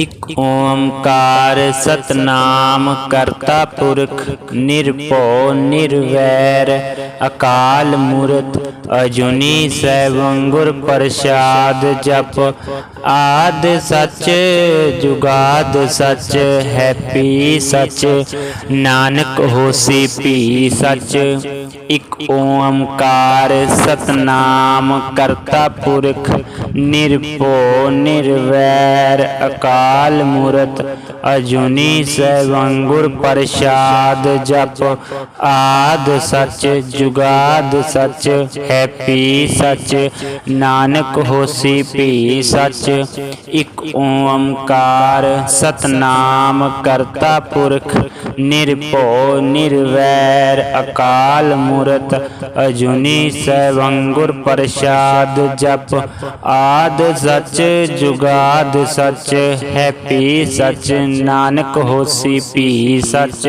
ਇਕ ਓੰਕਾਰ ਸਤਨਾਮ ਕਰਤਾ ਪੁਰਖ, ਨਿਰਭਉ, ਨਿਰਵੈਰ, ਅਕਾਲ ਮੂਰਤ, ਅਜੂਨੀ ਸੈਭੰ ਗੁਰ ਪ੍ਰਸਾਦ ਜਪ, ਆਦ ਸੱਚ, ਜੁਗਾਦ ਸਚ, ਹੈਪੀ ਸੱਚ, ਨਾਨਕ ਹੋਸੀ ਭੀ ਸਚ। ਇਕ ਓੰਕਾਰ ਸਤਨਾਮ ਕਰਤਾ ਪੁਰਖ ਨਿਰਭਉ ਨਿਰਵੈਰ ਅਕਾਲ ਮੂਰਤ ਅਜੂਨੀ ਸੈਭੰ ਪ੍ਰਸਾਦ ਜਪ। ਆਦ ਸੱਚ, ਜੁਗਾਦ ਸੱਚ ਹੈਪੀ ਸੱਚ। ਨਾਨਕ ਹੋਸੀ ਭੀ ਸੱਚ, ਇਕ ਓੰਕਾਰ। ਸਤਨਾਮ ਕਰਤਾ ਪੁਰਖ, ਨਿਰਭਉ, ਨਿਰਵੈਰ, ਅਕਾਲ ਮੂਰਤ। ਅਜੂਨੀ ਸੈਭੰ ਪ੍ਰਸਾਦ ਜਪ। ਆਦ ਸੱਚ, ਜੁਗਾਦ ਸੱਚ ਹੈਪੀ ਸੱਚ ਨਾਨਕ ਹੋਸੀ ਭੀ ਸੱਚ।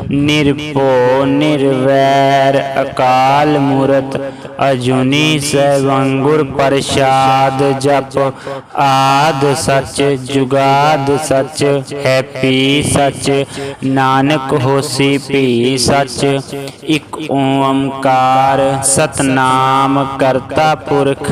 ਨਿਰਭਉ, ਨਿਰਵੈਰ, ਅਕਾਲ ਮੂਰਤ, ਅਜੂਨੀ ਸੈਭੰ ਪ੍ਰਸਾਦ ਜਪ, ਆਦ ਸੱਚ, ਜੁਗਾਦ ਸੱਚ ਹੈਪੀ ਸੱਚ, ਨਾਨਕ ਹੋਸੀ ਭੀ ਸੱਚ, ਇਕ ਓੰਕਾਰ, ਸਤਨਾਮ ਕਰਤਾ ਪੁਰਖ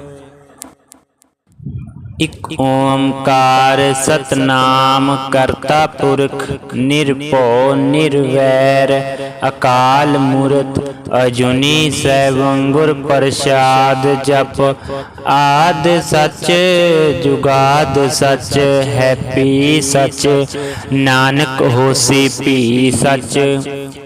ਇਕ ਓੰਕਾਰ ਸਤਨਾਮ ਕਰਤਾ ਪੁਰਖ, ਨਿਰਭਉ, ਨਿਰਵੈਰ, ਅਕਾਲ ਮੂਰਤ, ਅਜੂਨੀ ਸੈਭੰ ਪ੍ਰਸਾਦ ਜਪ, ਆਦ ਸੱਚ, ਜੁਗਾਦ ਸੱਚ, ਹੈਪੀ ਸੱਚ, ਨਾਨਕ ਹੋਸੀ ਪੀ ਸੱਚ।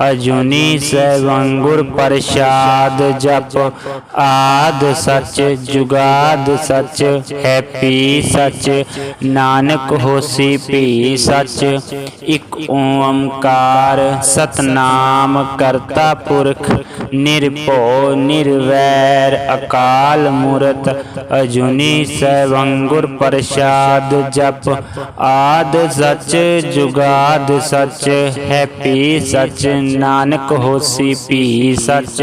ਅਜੂਨੀ ਸੈਭੰ ਗੁਰ ਪ੍ਰਸਾਦ ਜਪ, ਆਦ ਸੱਚ, ਜੁਗਾਦ ਸੱਚ, ਹੈਪੀ ਸੱਚ, ਨਾਨਕ ਹੋਸੀ ਭੀ ਸੱਚ, ਇਕ ਓੰਕਾਰ ਸਤਨਾਮ ਕਰਤਾ ਪੁਰਖ, ਨਿਰਭਉ ਨਿਰਵੈਰ ਅਕਾਲ ਮੂਰਤ, ਅਜੂਨੀ ਸੈਭੰ ਗੁਰ ਪ੍ਰਸਾਦ ਜਪ, ਆਦ ਸੱਚ, ਜੁਗਾਦ ਸੱਚ, ਹੈਪੀ ਸੱਚ ਨਾਨਕ ਹੋਸੀ ਭੀ ਸੱਚ।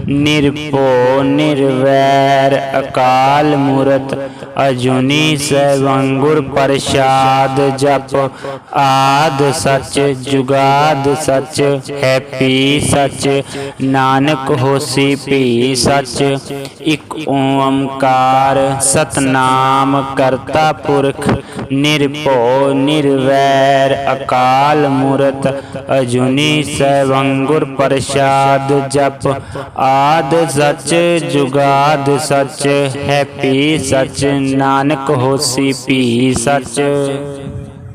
ਨਿਰਭਉ ਨਿਰਵੈਰ ਅਕਾਲ ਮੂਰਤ ਅਜੂਨੀ ਸੈਭੰ ਗੁਰ ਪ੍ਰਸਾਦ ਜਪ। ਆਦ ਸੱਚ, ਜੁਗਾਦ ਸੱਚ ਹੈਪੀ ਸੱਚ। ਨਾਨਕ ਹੋਸੀ ਭੀ ਸੱਚ, ਇਕ ਓੰਕਾਰ। ਸਤਨਾਮ ਕਰਤਾ ਪੁਰਖ, ਨਿਰਭਉ, ਨਿਰਵੈਰ, ਅਕਾਲ ਮੂਰਤ। ਅਜੂਨੀ ਸੈਭੰ ਗੁਰ ਪ੍ਰਸਾਦ ਜਪ। ਆਦ ਸੱਚ, ਜੁਗਾਦ ਸੱਚ ਹੈਪੀ ਸੱਚ। ਨਾਨਕ ਹੋਸੀ ਭੀ ਸੱਚ।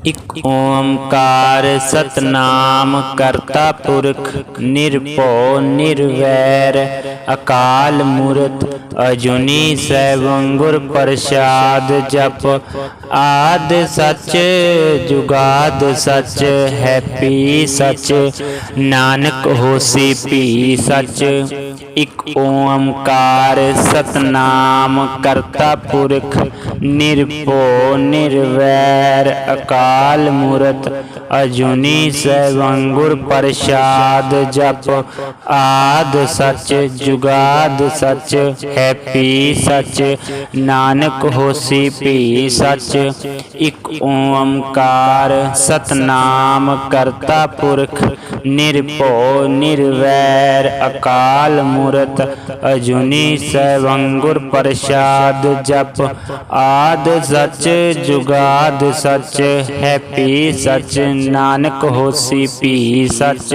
ਇਕ ਓੰਕਾਰ ਸਤਨਾਮ ਕਰਤਾ ਪੁਰਖ ਨਿਰਭਉ ਨਿਰਵੈਰ। ਅਕਾਲ ਮੂਰਤ ਅਜੁਨੀ ਸੈਭੰ ਪ੍ਰਸਾਦ ਜਪ। ਆਦ ਸੱਚ, ਜੁਗਾਦ ਸੱਚ, ਹੈਪੀ ਸੱਚ, ਨਾਨਕ ਹੋਸੀ ਪੀ ਸੱਚ। ਇਕ ਓੰਕਾਰ ਸਤਨਾਮ ਕਰਤਾ ਪੁਰਖ, ਨਿਰਭਉ ਨਿਰਵੈਰ। ਅਕਾਲ ਮੂਰਤ ਅਜੂਨੀ ਸੈਭੰ ਪ੍ਰਸਾਦ ਜਪ। ਆਦ ਸੱਚ ਜੁਗਾਦ ਸੱਚ ਹੈਪੀ ਸੱਚ। ਨਾਨਕ ਹੋਸੀ ਭੀ ਸੱਚ। ਇਕ ਓੰਕਾਰ ਸਤਨਾਮ ਕਰਤਾ ਪੁਰਖ। ਨਿਰਭਉ ਨਿਰਵੈਰ ਅਕਾਲ ਮੂਰਤ। ਅਜੂਨੀ ਸਵੰਗੁਰ ਪ੍ਰਸਾਦ ਜਪ। ਆਦ ਸੱਚ ਜੁਗਾਦ ਸੱਚ ਹੈਪੀ ਸੱਚ। ਨਾਨਕ ਹੋਸੀ ਭੀ ਸੱਚ।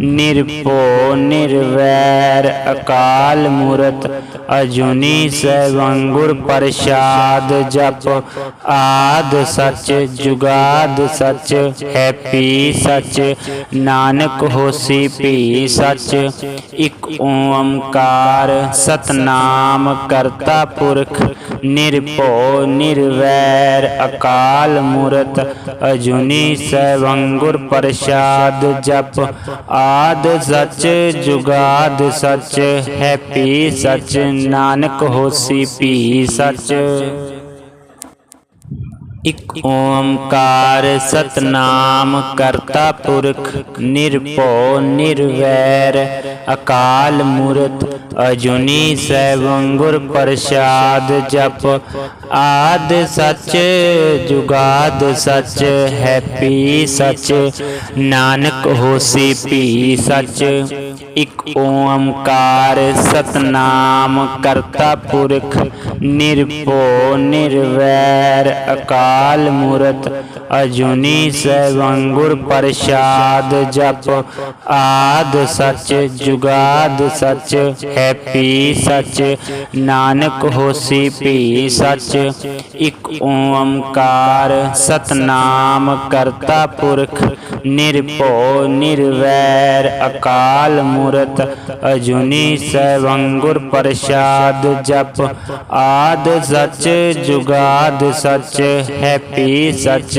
ਨਿਰਭਉ ਨਿਰਵੈਰ ਅਕਾਲ ਮੂਰਤ ਅਜੂਨੀ ਸੈਭੰ ਪ੍ਰਸਾਦ ਜਪ। ਆਦ ਸੱਚ, ਜੁਗਾਦ ਸੱਚ ਹੈਪੀ ਸੱਚ। ਨਾਨਕ ਹੋਸੀ ਭੀ ਸੱਚ, ਇਕ ਓੰਕਾਰ। ਸਤਨਾਮ ਕਰਤਾ ਪੁਰਖ, ਨਿਰਭਉ, ਨਿਰਵੈਰ, ਅਕਾਲ ਮੂਰਤ। ਅਜੂਨੀ ਸੈਭੰ ਪ੍ਰਸਾਦ ਜਪ। ਆਦ ਸੱਚ, ਜੁਗਾਦ ਸੱਚ ਹੈਪੀ ਸੱਚ। ਨਾਨਕ ਹੋਸੀ ਭੀ ਸੱਚ। ਇਕ ਓੰਕਾਰ ਸਤਨਾਮ ਕਰਤਾ ਪੁਰਖ ਨਿਰਭਉ ਨਿਰਵੈਰ। ਅਕਾਲ ਮੂਰਤ ਅਜੂਨੀ ਸੈਭੰ ਪ੍ਰਸਾਦ ਜਪ ਆਦ ਸੱਚ ਜੁਗਾਦ ਸੱਚ ਹੈਪੀ ਸੱਚ ਨਾਨਕ ਹੋਸੀ ਪੀ ਸੱਚ ਇਕ ਓੰਕਾਰ ਸਤਨਾਮ ਕਰਤਾ ਪੁਰਖ ਨਿਰਭਉ ਨਿਰਵੈਰ ਅਕਾਲ ਮੂਰਤ ਅਜੂਨੀ ਸੈਭੰ ਗੁਰ ਪ੍ਰਸਾਦ ਜਪ। ਆਦ ਸੱਚ, ਜੁਗਾਦ ਸੱਚ ਹੈਪੀ ਸੱਚ। ਨਾਨਕ ਹੋਸੀ ਪੀ ਸੱਚ, ਇਕ ਓੰਕਾਰ। ਸਤਨਾਮ ਕਰਤਾ ਪੁਰਖ, ਨਿਰਭਉ, ਨਿਰਵੈਰ, ਅਕਾਲ ਮੂਰਤ। ਅਜੂਨੀ ਸੈਭੰ ਗੁਰ ਪ੍ਰਸਾਦ ਜਪ। ਆਦ ਸੱਚ, ਜੁਗਾਦ ਸੱਚ ਹੈਪੀ ਸੱਚ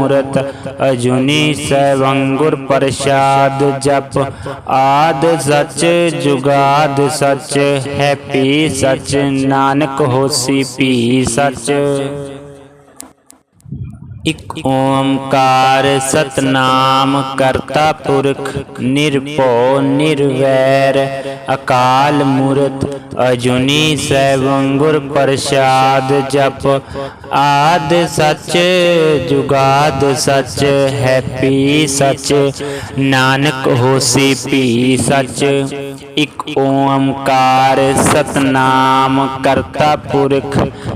ਅਜੂਨੀ ਅਜੁਨੀ ਗੁਰ ਪ੍ਰਸਾਦ ਜਪ। ਆਦ ਸੱਚ, ਜੁਗਾਦ ਸੱਚ ਹੈਪੀ ਸੱਚ, ਨਾਨਕ ਹੋਸੀ ਪੀ ਸਚ। ਇਕ ਓੰਕਾਰ ਸਤਨਾਮ ਕਰਤਾ ਪੁਰਖ, ਨਿਰਭਉ, ਨਿਰਵੈਰ, ਅਕਾਲ ਮੂਰਤ, ਅਜੂਨੀ ਸੈਭੰ ਗੁਰ ਪ੍ਰਸਾਦ ਜਪ, ਆਦ ਸੱਚ, ਜੁਗਾਦ ਸਚ, ਹੈਪੀ ਸਚ, ਨਾਨਕ ਹੋਸੀ ਭੀ ਸਚ। ਇਕ ਓੰਕਾਰ ਸਤਨਾਮ ਕਰਤਾ ਪੁਰਖ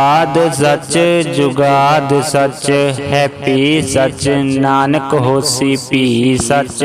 ਆਦ ਸੱਚ ਜੁਗਾਦ ਸੱਚ ਹੈਪੀ ਸੱਚ ਨਾਨਕ ਹੋਸੀ ਪੀ ਸੱਚ।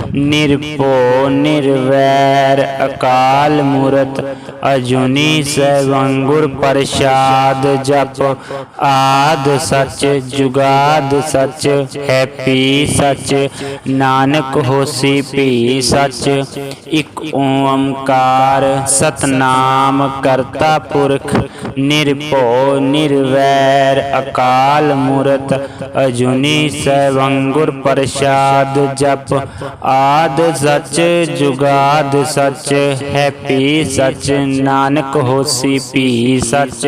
ਨਿਰਭਉ ਨਿਰਵੈਰ ਅਕਾਲ ਮੂਰਤ ਅਜੂਨੀ ਸੈਭੰ ਪ੍ਰਸਾਦ ਜਪ। ਆਦ ਸੱਚ, ਜੁਗਾਦ ਸੱਚ ਹੈਪੀ ਸੱਚ। ਨਾਨਕ ਹੋਸੀ ਪੀ ਸੱਚ, ਇਕ ਓੰਕਾਰ। ਸਤਨਾਮ ਕਰਤਾ ਪੁਰਖ, ਨਿਰਭਉ, ਨਿਰਵੈਰ, ਅਕਾਲ ਮੂਰਤ। ਅਜੂਨੀ ਸੈਭੰ ਪ੍ਰਸਾਦ ਜਪ। ਆਦ ਸੱਚ, ਜੁਗਾਦ ਸੱਚ ਹੈਪੀ ਸੱਚ ਨਾਨਕ ਹੋਸੀ ਭੀ ਸੱਚ।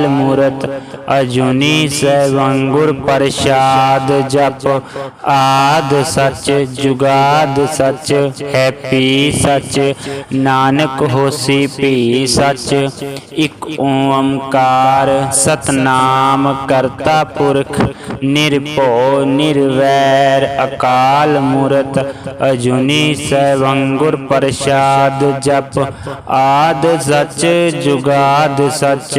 ਮੂਰਤ ਅਜੂਨੀ ਸੈਭੰ ਗੁਰ ਪ੍ਰਸਾਦ ਜਪ ਆਦ ਸੱਚ ਜੁਗਾਦ ਸੱਚ ਹੈਪੀ ਸੱਚ ਨਾਨਕ ਹੋਸੀ ਭੀ ਸੱਚ ਇਕ ਓੰਕਾਰ ਸਤਨਾਮ ਕਰਤਾ ਪੁਰਖ ਨਿਰਭਉ ਨਿਰਵੈਰ ਅਕਾਲ ਮੂਰਤ ਅਜੂਨੀ ਸੈਭੰ ਪ੍ਰਸਾਦ ਜਪ ਆਦ ਸੱਚ ਜੁਗਾਦ ਸੱਚ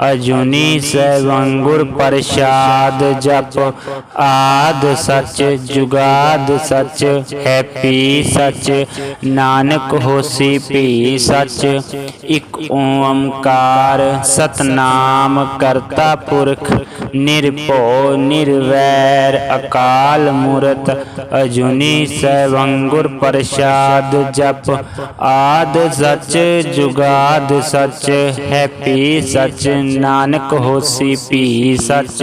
ਅਜੂਨੀ ਸੈਭੰ ਗੁਰ ਪ੍ਰਸਾਦ ਜਪ। ਆਦ ਸੱਚ, ਜੁਗਾਦ ਸੱਚ ਹੈਪੀ ਸੱਚ। ਨਾਨਕ ਹੋਸੀ ਭੀ ਸੱਚ। ਇਕ ਓੰਕਾਰ ਸਤਨਾਮ ਕਰਤਾ ਪੁਰਖ। ਨਿਰਭਉ, ਨਿਰਵੈਰ, ਅਕਾਲ ਮੂਰਤ। ਅਜੂਨੀ ਸੈਭੰ ਗੁਰ ਪ੍ਰਸਾਦ ਜਪ। ਆਦ ਸੱਚ, ਜੁਗਾਦ ਸੱਚ ਹੈਪੀ ਸੱਚ। ਨਾਨਕ ਹੋਸੀ ਭੀ ਸੱਚ।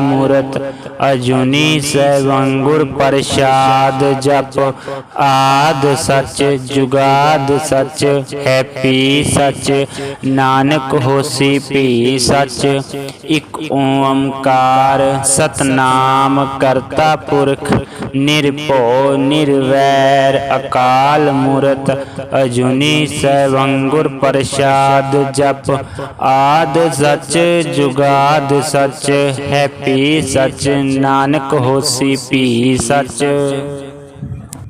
ਮੂਰਤ ਅਜੂਨੀ ਸੈਭੰ ਪ੍ਰਸਾਦ ਜਪ ਆਦ ਸੱਚ ਜੁਗਾਦ ਸੱਚ ਹੈਪੀ ਸੱਚ ਨਾਨਕ ਹੋਸੀ ਭੀ ਸੱਚ ਇਕ ਓੰਕਾਰ ਸਤਨਾਮ ਕਰਤਾ ਪੁਰਖ ਨਿਰਭਉ ਨਿਰਵੈਰ ਅਕਾਲ ਮੂਰਤ ਅਜੂਨੀ ਸੈਭੰ ਪ੍ਰਸਾਦ ਜਪ ਆਦ ਸੱਚ ਜੁਗਾਦ ਸੱਚ ਹੈਪੀ ਸੱਚ ਨਾਨਕ ਹੋਸੀ ਭੀ ਸੱਚ।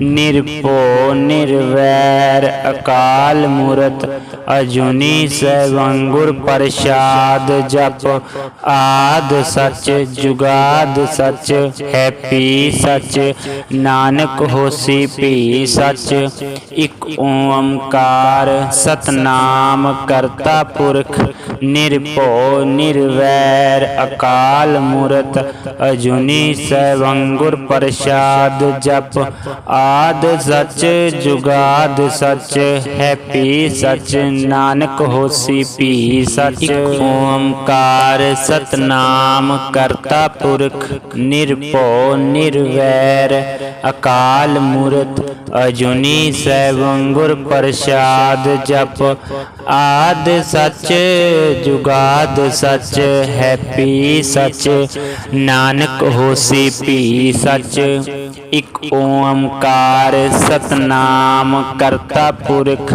ਨਿਰਭਉ, ਨਿਰਵੈਰ, ਅਕਾਲ ਮੂਰਤ, ਅਜੂਨੀ ਸੈਭੰ ਪ੍ਰਸਾਦ ਜਪ, ਆਦ ਸੱਚ, ਜੁਗਾਦ ਸੱਚ ਹੈਪੀ ਸੱਚ, ਨਾਨਕ ਹੋਸੀ ਭੀ ਸੱਚ, ਇਕ ਓੰਕਾਰ, ਸਤਨਾਮ ਕਰਤਾ ਪੁਰਖ, ਨਿਰਭਉ, ਨਿਰਵੈਰ, ਅਕਾਲ ਮੂਰਤ, ਅਜੂਨੀ ਸੈਭੰ ਗੁਰ ਪ੍ਰਸਾਦ ਜਪ ਆਦ ਸੱਚ ਜੁਗਾਦ ਸੱਚ ਹੈਪੀ ਸੱਚ ਨਾਨਕ ਹੋਸੀ ਭੀ ਸੱਚ। ਓੰਕਾਰ ਸਤਨਾਮ ਕਰਤਾ ਪੁਰਖ ਨਿਰਭਉ ਨਿਰਵੈਰ ਅਕਾਲ ਮੂਰਤ ਅਜੂਨੀ ਸੈਭੰ ਗੁਰ ਪ੍ਰਸਾਦ ਜਪ। ਆਦ ਸੱਚ, ਜੁਗਾਦ ਸੱਚ, ਹੈਪੀ ਸੱਚ। ਨਾਨਕ ਹੋਸੀ ਪੀ ਸੱਚ। ਇਕ ਓੰਕਾਰ ਸਤਨਾਮ ਕਰਤਾ ਪੁਰਖ।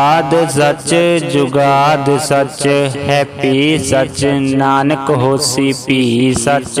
ਆਦ ਸੱਚ ਜੁਗਾਦ ਸੱਚ ਹੈਪੀ ਸੱਚ ਨਾਨਕ ਹੋਸੀ ਭੀ ਸੱਚ।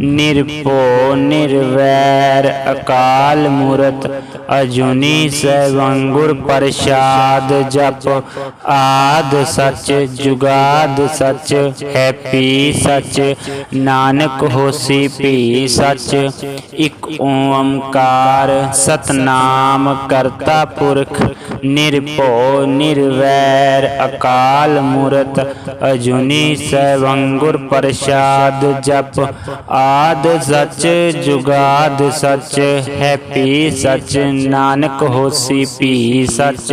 ਨਿਰਭਉ ਨਿਰਵੈਰ ਅਕਾਲ ਮੂਰਤ ਅਜੂਨੀ ਸੈਭੰ ਗੁਰ ਪ੍ਰਸਾਦ ਜਪ। ਆਦ ਸੱਚ, ਜੁਗਾਦ ਸੱਚ ਹੈਪੀ ਸੱਚ, ਨਾਨਕ ਹੋਸੀ ਭੀ ਸੱਚ। ਇਕ ਓੰਕਾਰ ਸਤਨਾਮ ਕਰਤਾ ਪੁਰਖ, ਨਿਰਭਉ, ਨਿਰਵੈਰ, ਅਕਾਲ ਮੂਰਤ। ਅਜੂਨੀ ਸੈਭੰ ਗੁਰ ਪ੍ਰਸਾਦ ਜਪ। ਆਦ ਸੱਚ, ਜੁਗਾਦ ਸੱਚ ਹੈਪੀ ਸੱਚ ਨਾਨਕ ਹੋਸੀ ਭੀ ਸੱਚ।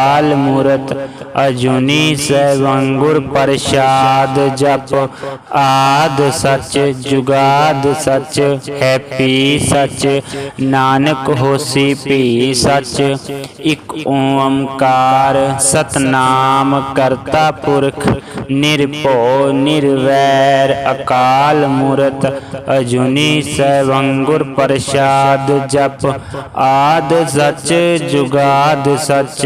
ਮੂਰਤ ਅਜੂਨੀ ਸੈਭੰ ਗੁਰ ਪ੍ਰਸਾਦ ਜਪ ਆਦ ਸੱਚ ਜੁਗਾਦ ਸੱਚ ਹੈਪੀ ਸੱਚ ਨਾਨਕ ਹੋਸੀ ਭੀ ਸੱਚ ਇਕ ਓੰਕਾਰ ਸਤਨਾਮ ਕਰਤਾ ਪੁਰਖ ਨਿਰਭਉ ਨਿਰਵੈਰ ਅਕਾਲ ਮੂਰਤ ਅਜੂਨੀ ਸੈਭੰ ਗੁਰ ਪ੍ਰਸਾਦ ਜਪ ਆਦ ਸੱਚ ਜੁਗਾਦ ਸੱਚ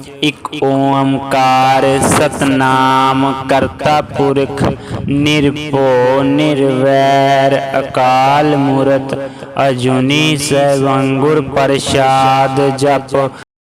ਇਕ ਓੰਕਾਰ ਸਤਨਾਮ ਕਰਤਾ ਪੁਰਖ ਨਿਰਭਉ ਨਿਰਵੈਰ ਅਕਾਲ ਮੂਰਤ ਅਜੂਨੀ ਸੈਭੰ ਗੁਰ ਪ੍ਰਸਾਦ ਜਪ।